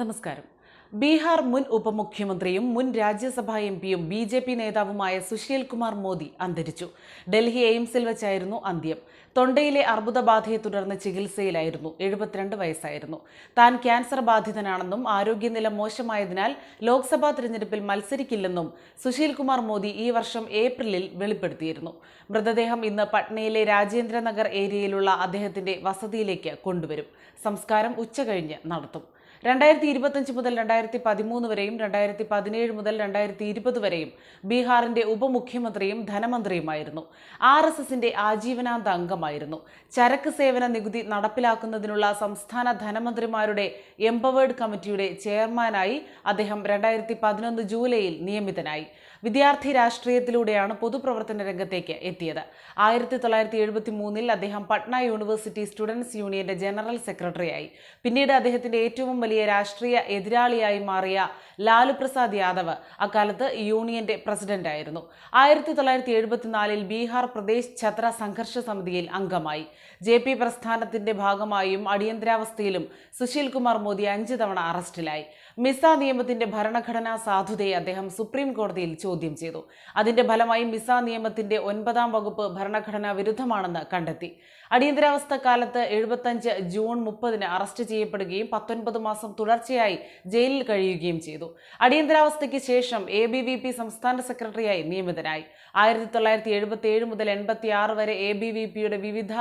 നമസ്കാരം. ബീഹാർ മുൻ ഉപമുഖ്യമന്ത്രിയും മുൻ രാജ്യസഭാ എം പിയും ബി ജെ പി നേതാവുമായ സുശീൽ കുമാർ മോദി അന്തരിച്ചു. ഡൽഹി എയിംസിൽ വെച്ചായിരുന്നു അന്ത്യം. തൊണ്ടയിലെ അർബുദബാധയെ തുടർന്ന് ചികിത്സയിലായിരുന്നു. എഴുപത്തിരണ്ട് വയസ്സായിരുന്നു. താൻ ക്യാൻസർ ബാധിതനാണെന്നും ആരോഗ്യനില മോശമായതിനാൽ ലോക്സഭാ തിരഞ്ഞെടുപ്പിൽ മത്സരിക്കില്ലെന്നും സുശീൽ കുമാർ മോദി ഈ വർഷം ഏപ്രിലിൽ വെളിപ്പെടുത്തിയിരുന്നു. മൃതദേഹം ഇന്ന് പട്നയിലെ രാജേന്ദ്രനഗർ ഏരിയയിലുള്ള അദ്ദേഹത്തിന്റെ വസതിയിലേക്ക് കൊണ്ടുവരും. സംസ്കാരം ഉച്ചകഴിഞ്ഞ് നടത്തും. രണ്ടായിരത്തി ഇരുപത്തഞ്ച് മുതൽ രണ്ടായിരത്തി പതിമൂന്ന് വരെയും രണ്ടായിരത്തി പതിനേഴ് മുതൽ രണ്ടായിരത്തി ഇരുപത് വരെയും ബീഹാറിന്റെ ഉപമുഖ്യമന്ത്രിയും ധനമന്ത്രിയുമായിരുന്നു. ആർ എസ് എസിന്റെ ആജീവനാന്ത അംഗമായിരുന്നു ചരക്ക് സേവന നികുതി നടപ്പിലാക്കുന്നതിനുള്ള സംസ്ഥാന ധനമന്ത്രിമാരുടെ എംപവേർഡ് കമ്മിറ്റിയുടെ ചെയർമാനായി അദ്ദേഹം രണ്ടായിരത്തി പതിനൊന്ന് ജൂലൈയിൽ നിയമിതനായി. വിദ്യാർത്ഥി രാഷ്ട്രീയത്തിലൂടെയാണ് പൊതുപ്രവർത്തന രംഗത്തേക്ക് എത്തിയത്. ആയിരത്തി തൊള്ളായിരത്തി എഴുപത്തി മൂന്നിൽ അദ്ദേഹം പട്ന യൂണിവേഴ്സിറ്റി സ്റ്റുഡൻസ് യൂണിയന്റെ ജനറൽ സെക്രട്ടറിയായി. പിന്നീട് അദ്ദേഹത്തിന്റെ ഏറ്റവും വലിയ രാഷ്ട്രീയ എതിരാളിയായി മാറിയ ലാലു പ്രസാദ് യാദവ് അക്കാലത്ത് യൂണിയന്റെ പ്രസിഡന്റായിരുന്നു. ആയിരത്തി തൊള്ളായിരത്തി എഴുപത്തിനാലിൽ ബീഹാർ പ്രദേശ് ഛത്ര സംഘർഷ സമിതിയിൽ അംഗമായി. ജെ പി പ്രസ്ഥാനത്തിന്റെ ഭാഗമായും അടിയന്തരാവസ്ഥയിലും സുശീൽ കുമാർ മോദി അഞ്ച് തവണ അറസ്റ്റിലായി. മിസ നിയമത്തിന്റെ ഭരണഘടനാ സാധുതയെ അദ്ദേഹം സുപ്രീം കോടതിയിൽ ചോദ്യം ചെയ്തു. അതിന്റെ ഫലമായി മിസ നിയമത്തിന്റെ ഒൻപതാം വകുപ്പ് ഭരണഘടനാ വിരുദ്ധമാണെന്ന് കണ്ടെത്തി. അടിയന്തരാവസ്ഥ കാലത്ത് എഴുപത്തഞ്ച് ജൂൺ മുപ്പതിന് അറസ്റ്റ് ചെയ്യപ്പെടുകയും പത്തൊൻപത് മാസം തുടർച്ചയായി ജയിലിൽ കഴിയുകയും ചെയ്തു. അടിയന്തരാവസ്ഥയ്ക്ക് ശേഷം എ ബി വി പി സംസ്ഥാന സെക്രട്ടറിയായി നിയമിതനായി. ആയിരത്തി തൊള്ളായിരത്തി എഴുപത്തി ഏഴ് മുതൽ എൺപത്തി ആറ് വരെ എ ബി വി പിയുടെ വിവിധ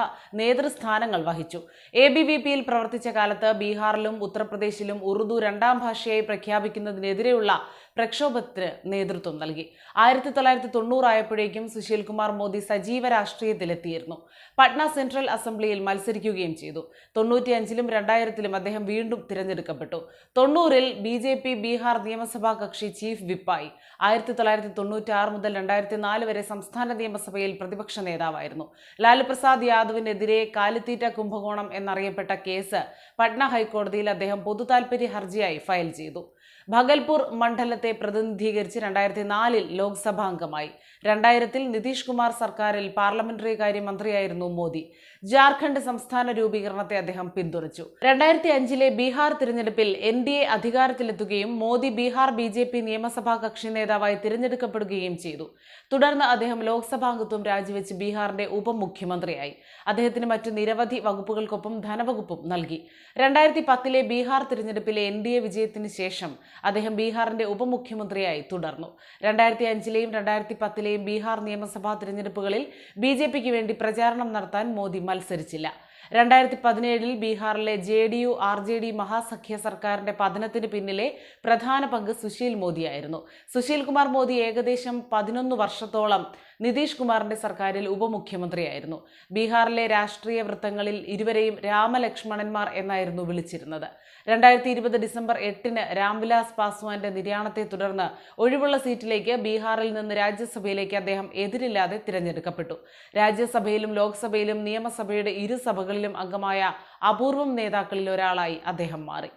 നേതൃസ്ഥാനങ്ങൾ വഹിച്ചു. എ ബി വി പിയിൽ പ്രവർത്തിച്ച കാലത്ത് ബീഹാറിലും ഉത്തർപ്രദേശിലും ഉറുദു രണ്ടാം ഭാഷയായി പ്രഖ്യാപിക്കുന്നതിനെതിരെയുള്ള പ്രക്ഷോഭത്തിന് നേതൃത്വം നൽകി. ആയിരത്തി തൊള്ളായിരത്തി തൊണ്ണൂറായപ്പോഴേക്കും സുശീൽ കുമാർ മോദി സജീവ രാഷ്ട്രീയത്തിലെത്തിയിരുന്നു. പട്ന സെൻട്രൽ അസംബ്ലിയിൽ മത്സരിക്കുകയും ചെയ്തു. തൊണ്ണൂറ്റിയഞ്ചിലും രണ്ടായിരത്തിലും അദ്ദേഹം വീണ്ടും തിരഞ്ഞെടുക്കപ്പെട്ടു. തൊണ്ണൂറിൽ ബി ജെ പി ബീഹാർ നിയമസഭാ കക്ഷി ചീഫ് വിപ്പായി. ആയിരത്തി തൊള്ളായിരത്തി തൊണ്ണൂറ്റി ആറ് മുതൽ രണ്ടായിരത്തി നാല് വരെ സംസ്ഥാന നിയമസഭയിൽ പ്രതിപക്ഷ നേതാവായിരുന്നു. ലാലു പ്രസാദ് യാദവിനെതിരെ കാലിത്തീറ്റ കുംഭകോണം എന്നറിയപ്പെട്ട കേസ് പട്ന ഹൈക്കോടതിയിൽ അദ്ദേഹം പൊതുതാൽപര്യ ഹർജിയായി ഫയൽ ചെയ്തു. ഭഗൽപൂർ മണ്ഡലത്തെ പ്രതിനിധീകരിച്ച് രണ്ടായിരത്തി നാലിൽ ലോക്സഭാംഗമായി. രണ്ടായിരത്തിൽ നിതീഷ് കുമാർ സർക്കാരിൽ പാർലമെന്ററി കാര്യ മന്ത്രിയായിരുന്നു മോദി. ജാർഖണ്ഡ് സംസ്ഥാന രൂപീകരണത്തെ അദ്ദേഹം പിന്തുണച്ചു. രണ്ടായിരത്തി അഞ്ചിലെ ബീഹാർ തിരഞ്ഞെടുപ്പിൽ N D A അധികാരത്തിലെത്തുകയും Modi Bihar B J P നിയമസഭാ കക്ഷി നേതാവായി തിരഞ്ഞെടുക്കപ്പെടുകയും ചെയ്തു. തുടർന്ന് അദ്ദേഹം ലോക്സഭാംഗത്വം രാജിവെച്ച് ബീഹാറിന്റെ ഉപമുഖ്യമന്ത്രിയായി. അദ്ദേഹത്തിന് മറ്റു നിരവധി വകുപ്പുകൾക്കൊപ്പം ധനവകുപ്പും നൽകി. രണ്ടായിരത്തി പത്തിലെ ബീഹാർ തിരഞ്ഞെടുപ്പിലെ എൻ ഡി എ വിജയത്തിന് ശേഷം അദ്ദേഹം ബീഹാറിന്റെ ഉപമുഖ്യമന്ത്രിയായി തുടർന്നു. രണ്ടായിരത്തി അഞ്ചിലെയും രണ്ടായിരത്തി പത്തിലെയും ബീഹാർ നിയമസഭാ തിരഞ്ഞെടുപ്പുകളിൽ ബി ജെ പിക്ക് വേണ്ടി പ്രചാരണം നടത്താൻ മോദി മത്സരിച്ചില്ല. രണ്ടായിരത്തി പതിനേഴിൽ ബീഹാറിലെ J D U R J D മഹാസഖ്യ സർക്കാരിന്റെ പതനത്തിന് പിന്നിലെ പ്രധാന പങ്ക് സുശീൽ മോദിയായിരുന്നു. സുശീൽ കുമാർ മോദി ഏകദേശം പതിനൊന്ന് വർഷത്തോളം നിതീഷ് കുമാറിന്റെ സർക്കാരിൽ ഉപമുഖ്യമന്ത്രിയായിരുന്നു. ബീഹാറിലെ രാഷ്ട്രീയ വൃത്തങ്ങളിൽ ഇരുവരെയും രാമലക്ഷ്മണന്മാർ എന്നായിരുന്നു വിളിച്ചിരുന്നത്. രണ്ടായിരത്തി ഇരുപത് ഡിസംബർ എട്ടിന് രാംവിലാസ് പാസ്വാന്റെ നിര്യാണത്തെ തുടർന്ന് ഒഴിവുള്ള സീറ്റിലേക്ക് ബീഹാറിൽ നിന്ന് രാജ്യസഭയിലേക്ക് അദ്ദേഹം എതിരില്ലാതെ തിരഞ്ഞെടുക്കപ്പെട്ടു. രാജ്യസഭയിലും ലോക്സഭയിലും നിയമസഭയുടെ ഇരു സഭകളിലും അംഗമായ അപൂർവം നേതാക്കളിൽ ഒരാളായി അദ്ദേഹം മാറി.